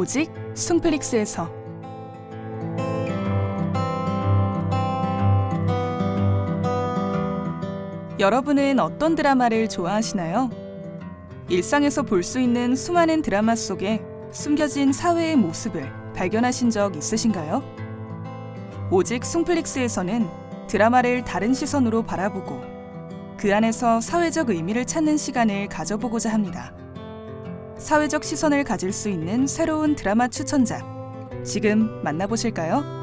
오직 숭플릭스에서 여러분은 어떤 드라마를 좋아하시나요? 일상에서 볼 수 있는 수많은 드라마 속에 숨겨진 사회의 모습을 발견하신 적 있으신가요? 오직 숭플릭스에서는 드라마를 다른 시선으로 바라보고 그 안에서 사회적 의미를 찾는 시간을 가져보고자 합니다. 사회적 시선을 가질 수 있는 새로운 드라마 추천작. 지금 만나보실까요?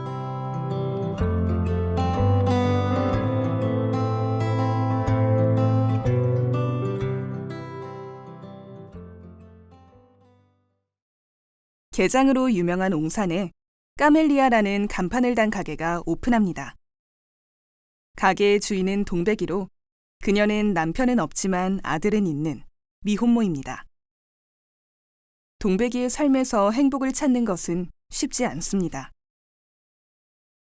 게장으로 유명한 옹산에 까멜리아라는 간판을 단 가게가 오픈합니다. 가게의 주인은 동백이로 그녀는 남편은 없지만 아들은 있는 미혼모입니다. 동백이의 삶에서 행복을 찾는 것은 쉽지 않습니다.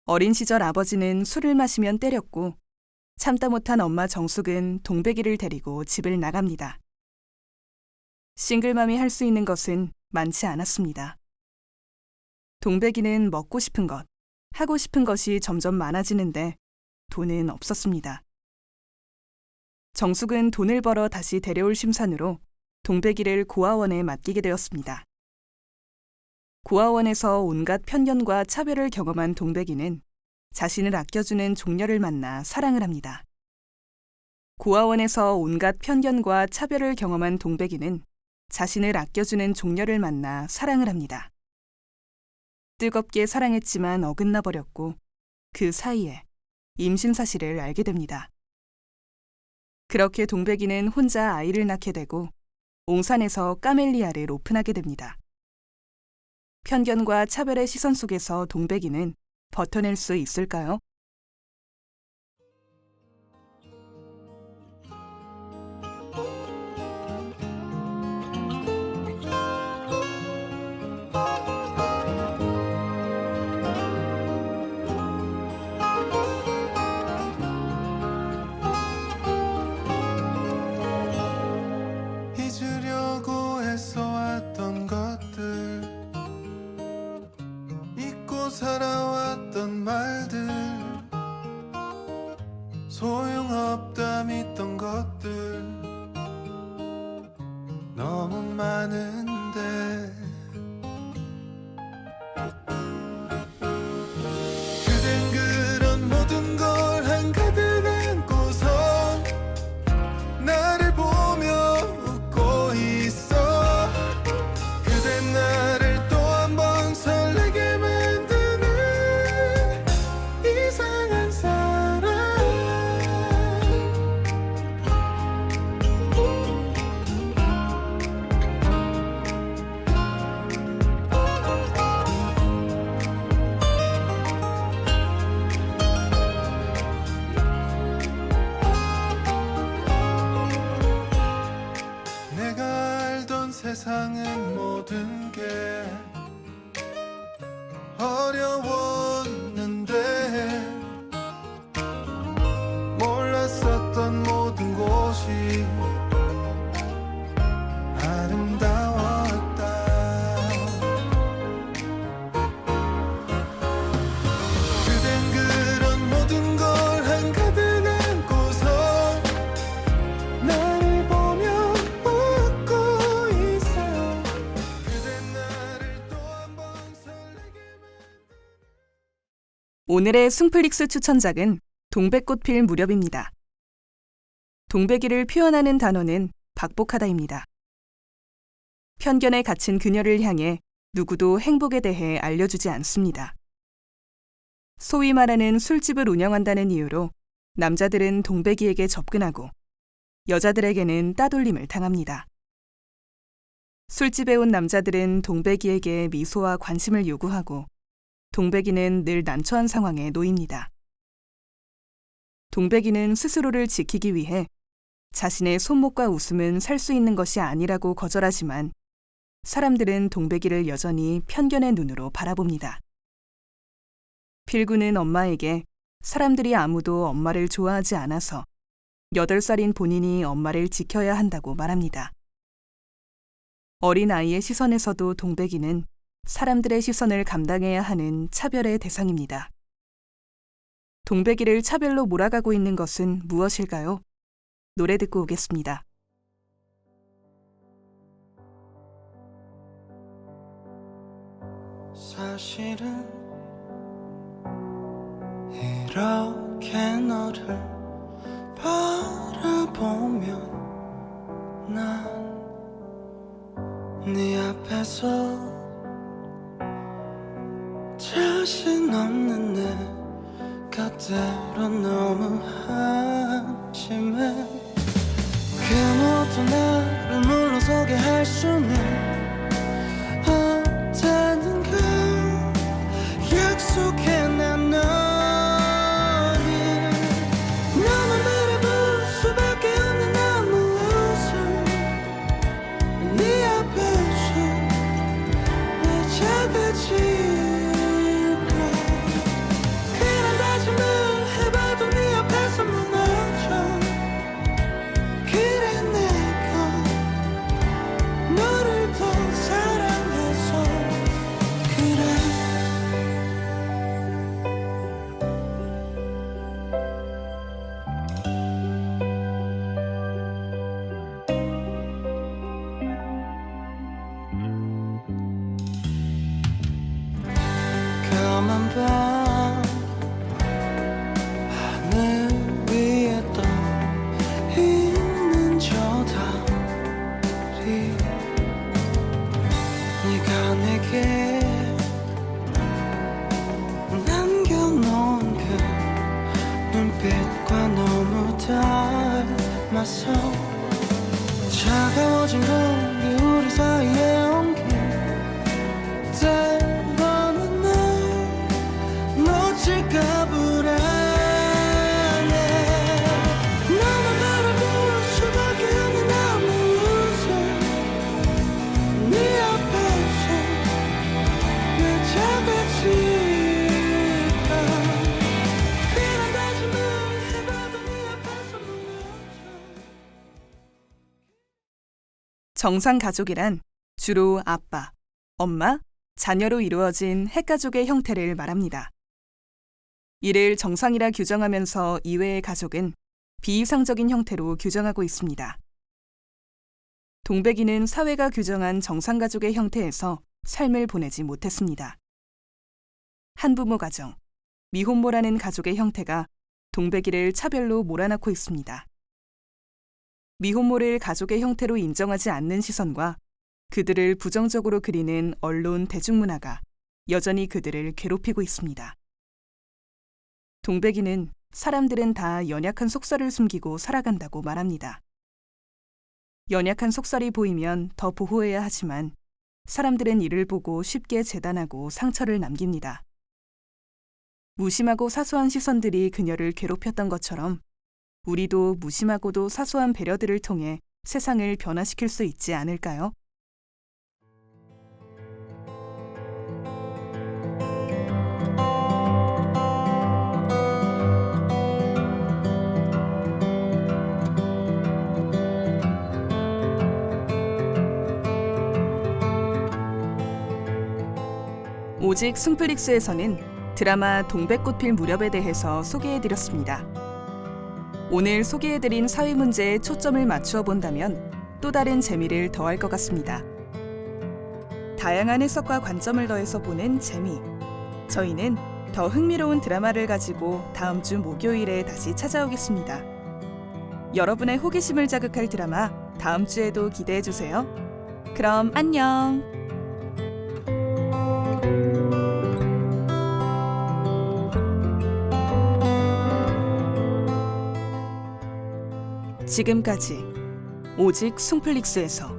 어린 시절 아버지는 술을 마시면 때렸고 참다 못한 엄마 정숙은 동백이를 데리고 집을 나갑니다. 싱글맘이 할 수 있는 것은 많지 않았습니다. 동백이는 먹고 싶은 것, 하고 싶은 것이 점점 많아지는데 돈은 없었습니다. 정숙은 돈을 벌어 다시 데려올 심산으로 동백이를 고아원에 맡기게 되었습니다. 고아원에서 온갖 편견과 차별을 경험한 동백이는 자신을 아껴주는 종녀를 만나 사랑을 합니다. 고아원에서 온갖 편견과 차별을 경험한 동백이는 자신을 아껴주는 종녀를 만나 사랑을 합니다. 뜨겁게 사랑했지만 어긋나 버렸고 그 사이에 임신 사실을 알게 됩니다. 그렇게 동백이는 혼자 아이를 낳게 되고 옹산에서 까멜리아를 오픈하게 됩니다. 편견과 차별의 시선 속에서 동백이는 버텨낼 수 있을까요? 살아왔던 말들 소용없다 믿던 것들 너무 많은데 모든 게 어려웠 오늘의 숭플릭스 추천작은 동백꽃 필 무렵입니다. 동백이를 표현하는 단어는 박복하다입니다. 편견에 갇힌 그녀를 향해 누구도 행복에 대해 알려주지 않습니다. 소위 말하는 술집을 운영한다는 이유로 남자들은 동백이에게 접근하고 여자들에게는 따돌림을 당합니다. 술집에 온 남자들은 동백이에게 미소와 관심을 요구하고 동백이는 늘 난처한 상황에 놓입니다. 동백이는 스스로를 지키기 위해 자신의 손목과 웃음은 살 수 있는 것이 아니라고 거절하지만 사람들은 동백이를 여전히 편견의 눈으로 바라봅니다. 필구는 엄마에게 사람들이 아무도 엄마를 좋아하지 않아서 8살인 본인이 엄마를 지켜야 한다고 말합니다. 어린 아이의 시선에서도 동백이는 사람들의 시선을 감당해야 하는 차별의 대상입니다. 동백이를 차별로 몰아가고 있는 것은 무엇일까요? 노래 듣고 오겠습니다. 사실은 이렇게 모든 나를 물러서게 할 수는 차가워진 공 정상 가족이란 주로 아빠, 엄마, 자녀로 이루어진 핵가족의 형태를 말합니다. 이를 정상이라 규정하면서 이외의 가족은 비이상적인 형태로 규정하고 있습니다. 동백이는 사회가 규정한 정상가족의 형태에서 삶을 보내지 못했습니다. 한부모 가정, 미혼모라는 가족의 형태가 동백이를 차별로 몰아넣고 있습니다. 미혼모를 가족의 형태로 인정하지 않는 시선과 그들을 부정적으로 그리는 언론 대중문화가 여전히 그들을 괴롭히고 있습니다. 동백이는 사람들은 다 연약한 속살을 숨기고 살아간다고 말합니다. 연약한 속살이 보이면 더 보호해야 하지만 사람들은 이를 보고 쉽게 재단하고 상처를 남깁니다. 무심하고 사소한 시선들이 그녀를 괴롭혔던 것처럼 우리도 무심하고도 사소한 배려들을 통해 세상을 변화시킬 수 있지 않을까요? 오직 승플릭스에서는 드라마 동백꽃 필 무렵에 대해서 소개해드렸습니다. 오늘 소개해드린 사회 문제에 초점을 맞추어 본다면 또 다른 재미를 더할 것 같습니다. 다양한 해석과 관점을 더해서 보는 재미. 저희는 더 흥미로운 드라마를 가지고 다음 주 목요일에 다시 찾아오겠습니다. 여러분의 호기심을 자극할 드라마 다음 주에도 기대해 주세요. 그럼 안녕! 지금까지 오직 숭플릭스에서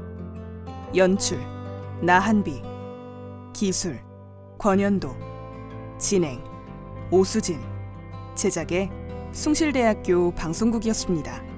연출 나한비 기술 권현도 진행 오수진 제작의 숭실대학교 방송국이었습니다.